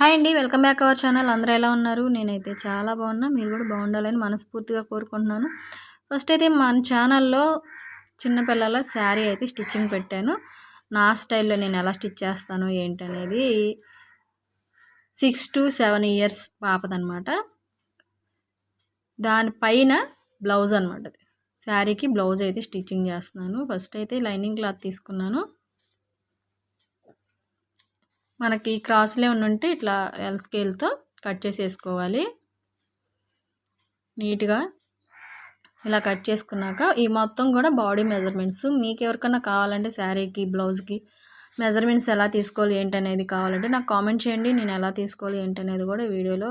Hi అండి welcome back our channel. అందరూ ఎలా ఉన్నారు? నేనైతే చాలా బాగున్నా. మీరు కూడా బాగుండాలని మనస్ఫూర్తిగా కోరుకుంటున్నాను. ఫస్ట్ అయితే మన ఛానల్లో చిన్నపిల్లల శారీ అయితే స్టిచ్చింగ్ పెట్టాను. నా స్టైల్లో నేను ఎలా స్టిచ్ చేస్తాను ఏంటనేది సిక్స్ టు సెవెన్ ఇయర్స్ పాపదనమాట దానిపైన బ్లౌజ్ అనమాట శారీకి బ్లౌజ్ అయితే స్టిచ్చింగ్ చేస్తున్నాను. ఫస్ట్ అయితే లైనింగ్ క్లాత్ తీసుకున్నాను. మనకి క్రాస్లో ఉంటే ఇట్లా ఎల్ స్కేల్తో కట్ చేసేసుకోవాలి. నీట్గా ఇలా కట్ చేసుకున్నాక ఈ మొత్తం కూడా బాడీ మెజర్మెంట్స్. మీకు ఎవరికన్నా కావాలంటే శారీకి బ్లౌజ్కి మెజర్మెంట్స్ ఎలా తీసుకోవాలి ఏంటనేది కావాలంటే నాకు కామెంట్ చేయండి. నేను ఎలా తీసుకోవాలి ఏంటనేది కూడా వీడియోలో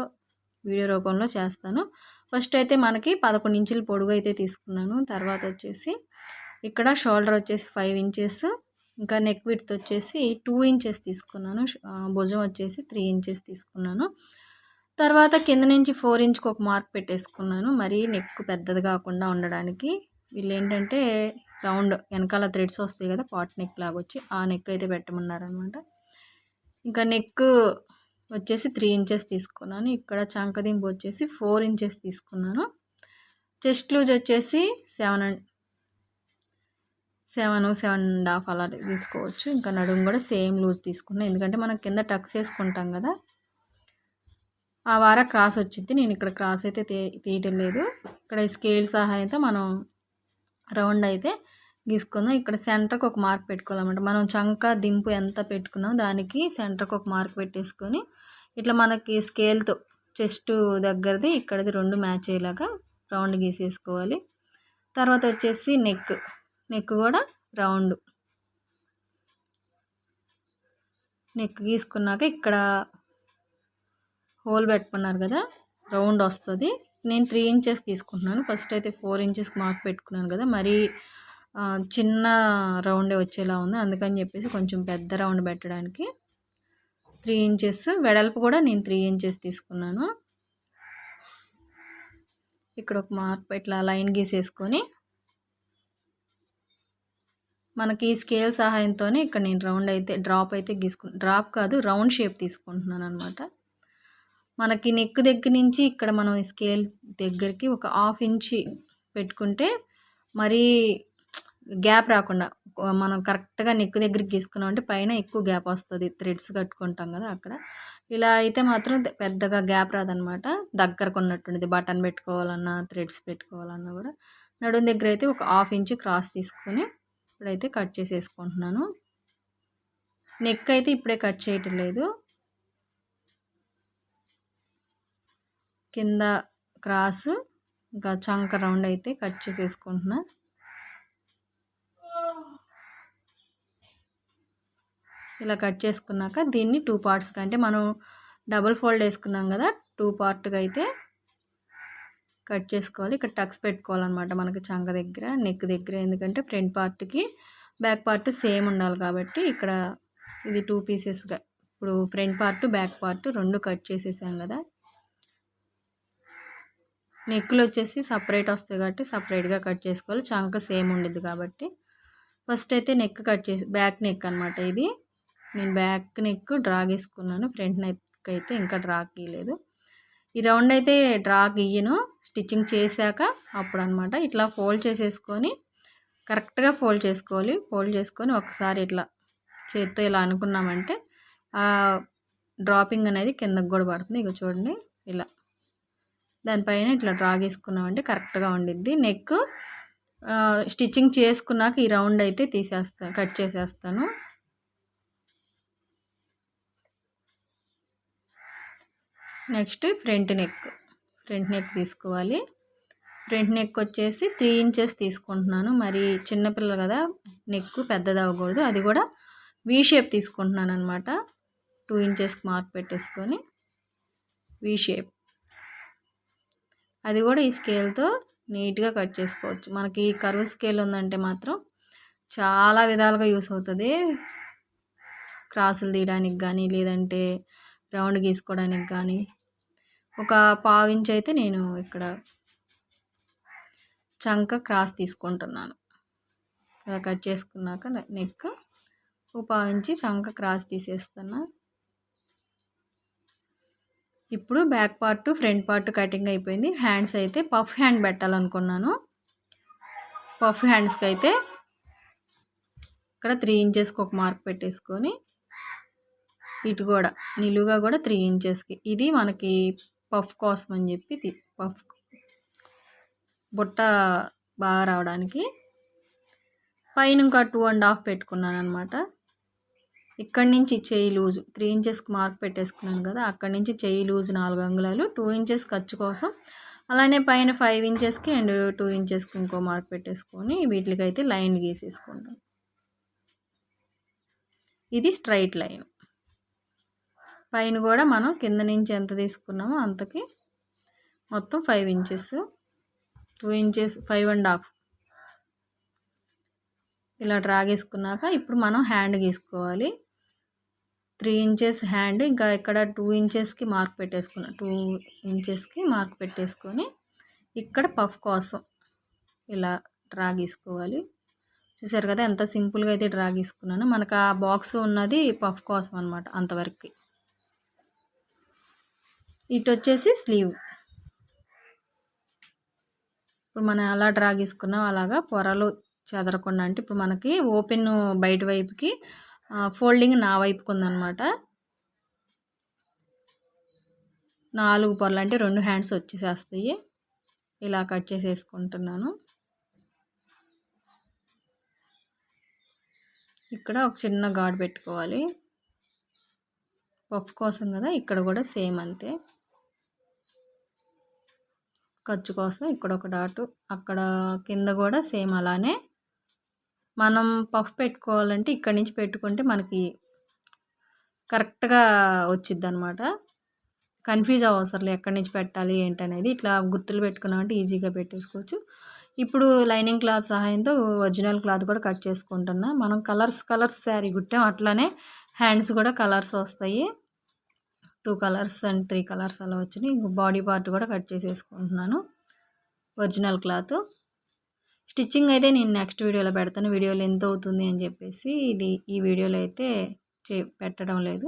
వీడియో రూపంలో చేస్తాను. ఫస్ట్ అయితే మనకి పదకొండు ఇంచుల పొడుగు అయితే తీసుకున్నాను. తర్వాత వచ్చేసి ఇక్కడ షోల్డర్ వచ్చేసి ఫైవ్ ఇంచెస్ ఇంకా నెక్ విడ్త్ వచ్చేసి టూ ఇంచెస్ తీసుకున్నాను. భుజం వచ్చేసి త్రీ ఇంచెస్ తీసుకున్నాను. తర్వాత కింద నుంచి ఫోర్ ఇంచ్కి ఒక మార్క్ పెట్టేసుకున్నాను. మరీ నెక్ పెద్దది కాకుండా ఉండడానికి. వీళ్ళు ఏంటంటే రౌండ్ వెనకాల థ్రెడ్స్ వస్తాయి కదా పాట్ నెక్ లాగా వచ్చి ఆ నెక్ అయితే పెట్టమన్నారనమాట. ఇంకా నెక్ వచ్చేసి త్రీ ఇంచెస్ తీసుకున్నాను. ఇక్కడ చంకదింపు వచ్చేసి ఫోర్ ఇంచెస్ తీసుకున్నాను. చెస్ట్ లూజ్ వచ్చేసి seven seven seven and half అలా తీసుకోవచ్చు. ఇంకా నడుము కూడా సేమ్ లూజ్ తీసుకున్నాను ఎందుకంటే మనం కింద టక్స్ వేసుకుంటాం కదా. ఆ వార క్రాస్ వచ్చింది నేను ఇక్కడ క్రాస్ అయితే తీయటం లేదు. ఇక్కడ స్కేల్ సహాయంతో మనం రౌండ్ అయితే గీసుకుందాం. ఇక్కడ సెంటర్కి ఒక మార్క్ పెట్టుకోవాలన్నమాట. మనం చంక దింపు ఎంత పెట్టుకున్నాం దానికి సెంటర్కి ఒక మార్క్ పెట్టేసుకొని ఇట్లా మనకి స్కేల్తో చెస్ట్ దగ్గరది ఇక్కడది రెండు మ్యాచ్ అయ్యేలాగా రౌండ్ గీసేసుకోవాలి. తర్వాత వచ్చేసి నెక్. నెక్ కూడా రౌండ్. నెక్ గీసుకున్నాక ఇక్కడ హోల్ పెట్టుకున్నారు కదా రౌండ్ వస్తుంది. నేను త్రీ ఇంచెస్ తీసుకుంటున్నాను. ఫస్ట్ అయితే ఫోర్ ఇంచెస్కి మార్క్ పెట్టుకున్నాను కదా మరీ చిన్న రౌండే వచ్చేలా ఉంది. అందుకని చెప్పేసి కొంచెం పెద్ద రౌండ్ పెట్టడానికి త్రీ ఇంచెస్ వెడల్పు కూడా నేను త్రీ ఇంచెస్ తీసుకున్నాను. ఇక్కడ ఒక మార్క్ ఇట్లా లైన్ గీసేసుకొని మనకి స్కేల్ సహాయంతోనే ఇక్కడ నేను రౌండ్ అయితే డ్రాప్ అయితే గీసుకు డ్రాప్ కాదు రౌండ్ షేప్ తీసుకుంటున్నాను అనమాట మనకి నెక్ దగ్గర నుంచి ఇక్కడ మనం స్కేల్ దగ్గరికి ఒక హాఫ్ ఇంచి పెట్టుకుంటే మరీ గ్యాప్ రాకుండా మనం కరెక్ట్గా నెక్ దగ్గరికి గీసుకున్నాం అంటే పైన ఎక్కువ గ్యాప్ వస్తుంది థ్రెడ్స్ కట్టుకుంటాం కదా అక్కడ. ఇలా అయితే మాత్రం పెద్దగా గ్యాప్ రాదనమాట దగ్గరకు ఉన్నట్టుండేది బటన్ పెట్టుకోవాలన్నా థ్రెడ్స్ పెట్టుకోవాలన్నా కూడా. నడుం దగ్గర అయితే ఒక హాఫ్ ఇంచ్ క్రాస్ తీసుకొని ఇప్పుడైతే కట్ చేసేసుకుంటున్నాను. నెక్ అయితే ఇప్పుడే కట్ చేయటం లేదు. కింద క్రాస్ ఇంకా చంక రౌండ్ అయితే కట్ చేసేసుకుంటున్నా. ఇలా కట్ చేసుకున్నాక దీన్ని టూ పార్ట్స్గా అంటే మనం డబుల్ ఫోల్డ్ వేసుకున్నాం కదా టూ పార్ట్గా అయితే కట్ చేసుకోవాలి. ఇక్కడ టక్స్ పెట్టుకోవాలన్నమాట మనకి చంక దగ్గర నెక్ దగ్గర. ఎందుకంటే ఫ్రంట్ పార్ట్కి బ్యాక్ పార్ట్ సేమ్ ఉండాలి కాబట్టి ఇక్కడ ఇది టూ పీసెస్గా ఇప్పుడు ఫ్రంట్ పార్ట్ బ్యాక్ పార్ట్ రెండు కట్ చేసేసాం కదా. నెక్లు వచ్చేసి సపరేట్ వస్తాయి కాబట్టి సపరేట్గా కట్ చేసుకోవాలి. చంక సేమ్ ఉండదు కాబట్టి. ఫస్ట్ అయితే నెక్ కట్ చేసి బ్యాక్ నెక్ అనమాట ఇది. నేను బ్యాక్ నెక్ డ్రా గీసుకున్నాను ఫ్రంట్ నెక్ అయితే ఇంకా డ్రా గీయలేదు ఈ రౌండ్ అయితే డ్రా గీయను. స్టిచ్చింగ్ చేశాక అప్పుడు అనమాట ఇట్లా ఫోల్డ్ చేసేసుకొని కరెక్ట్గా ఫోల్డ్ చేసుకోవాలి. ఫోల్డ్ చేసుకొని ఒకసారి ఇట్లా చేత్తో ఇలా అనుకున్నామంటే డ్రాపింగ్ అనేది కిందకు కూడా పడుతుంది. ఇక చూడండి ఇలా. దానిపైన ఇట్లా డ్రా చేసుకున్నామంటే కరెక్ట్గా ఉండిద్ది. నెక్ స్టిచ్చింగ్ చేసుకున్నాక ఈ రౌండ్ అయితే తీసేస్తాను కట్ చేసేస్తాను. Next front neck. Front neck తీసుకోవాలి. ఫ్రంట్ నెక్ వచ్చేసి త్రీ ఇంచెస్ తీసుకుంటున్నాను. మరి చిన్నపిల్లలు కదా నెక్ పెద్దది అవ్వకూడదు. అది కూడా వీ షేప్ తీసుకుంటున్నాను అనమాట టూ ఇంచెస్కి మార్క్ పెట్టేసుకొని వీ షేప్ అది కూడా ఈ స్కేల్తో నీట్గా కట్ చేసుకోవచ్చు. మనకి కరువు స్కేల్ ఉందంటే మాత్రం చాలా విధాలుగా యూస్ అవుతుంది. క్రాసులు తీయడానికి కానీ లేదంటే రౌండ్ గీసుకోవడానికి కానీ ఒక పావు ఇంచ్ అయితే నేను ఇక్కడ చంక క్రాస్ తీసుకుంటున్నాను. ఇలా కట్ చేసుకున్నాక నెక్ ఒక పావు ఇంచి చంక క్రాస్ తీసేస్తున్నా. ఇప్పుడు back part front part cutting అయిపోయింది. హ్యాండ్స్ అయితే పఫ్ హ్యాండ్ పెట్టాలనుకున్నాను. పఫ్ హ్యాండ్స్కి అయితే ఇక్కడ త్రీ ఇంచెస్కి ఒక మార్క్ పెట్టేసుకొని ఇటు కూడా నిలువుగా కూడా త్రీ ఇంచెస్కి. ఇది మనకి పఫ్ కోసం అని చెప్పి పఫ్ బుట్ట బాగా రావడానికి పైన ఇంకా టూ అండ్ హాఫ్ పెట్టుకున్నాను అనమాట ఇక్కడి నుంచి చేయి లూజు త్రీ ఇంచెస్కి మార్క్ పెట్టేసుకున్నాను కదా అక్కడి నుంచి చేయి లూజ్ నాలుగు అంగుళాలు టూ ఇంచెస్ ఖర్చు కోసం అలానే పైన ఫైవ్ ఇంచెస్కి అండ్ టూ ఇంచెస్కి ఇంకో మార్క్ పెట్టేసుకొని వీటికైతే లైన్ గీసేసుకుంటాం ఇది స్ట్రైట్ లైన్ పైన కూడా మనం కింద నుంచి ఎంత తీసుకున్నామో అంతకి మొత్తం five inches two inches five and half ఇలా డ్రా గీసుకున్నాక ఇప్పుడు మనం హ్యాండ్ గీసుకోవాలి త్రీ ఇంచెస్ హ్యాండ్ ఇంకా ఇక్కడ టూ ఇంచెస్కి మార్క్ పెట్టేసుకున్నాం టూ ఇంచెస్కి మార్క్ పెట్టేసుకొని ఇక్కడ పఫ్ కోసం ఇలా డ్రా గీసుకోవాలి చూసారు కదా ఎంత సింపుల్గా అయితే డ్రా గీసుకున్నాను మనకు ఆ బాక్స్ ఉన్నది పఫ్ కోసం అనమాట అంతవరకు. ఇటు వచ్చేసి స్లీవ్. ఇప్పుడు మనం ఎలా డ్రా గీసుకున్నాం అలాగా పొరలు చెదరకుండా. అంటే ఇప్పుడు మనకి ఓపెన్ బయట వైపుకి ఫోల్డింగ్ నా వైపుకు ఉందన్నమాట. నాలుగు పొరలు అంటే రెండు హ్యాండ్స్ వచ్చేసేస్తాయి. ఇలా కట్ చేసేసుకుంటున్నాను. ఇక్కడ ఒక చిన్న గాడ్ పెట్టుకోవాలి. పఫ్ కోసం కదా ఇక్కడ కూడా సేమ్ అంతే. ఖర్చు కోసం ఇక్కడ ఒక డాటు అక్కడ కింద కూడా సేమ్ అలానే. మనం పఫ్ పెట్టుకోవాలంటే ఇక్కడి నుంచి పెట్టుకుంటే మనకి కరెక్ట్గా వచ్చిద్ది అనమాట కన్ఫ్యూజ్ అవసరం ఎక్కడి నుంచి పెట్టాలి ఏంటనేది. ఇట్లా గుర్తులు పెట్టుకున్నామంటే ఈజీగా పెట్టేసుకోవచ్చు. ఇప్పుడు లైనింగ్ క్లాత్ సహాయంతో ఒరిజినల్ క్లాత్ కూడా కట్ చేసుకుంటున్నా. మనం కలర్స్ కలర్స్ శారీ కుట్టాం అట్లానే హ్యాండ్స్ కూడా కలర్స్ వస్తాయి. Two colours and three colours అలా వచ్చినాయి. బాడీ పార్ట్ కూడా కట్ చేసేసుకుంటున్నాను. Original cloth. స్టిచ్చింగ్ అయితే నేను నెక్స్ట్ వీడియోలో పెడతాను. వీడియోలో ఎంత అవుతుంది అని చెప్పేసి ఇది ఈ వీడియోలో అయితే చే పెట్టడం లేదు.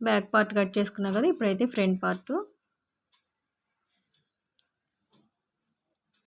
బ్యాక్ పార్ట్ కట్ చేసుకున్నా కదా ఇప్పుడైతే ఫ్రంట్ పార్ట్.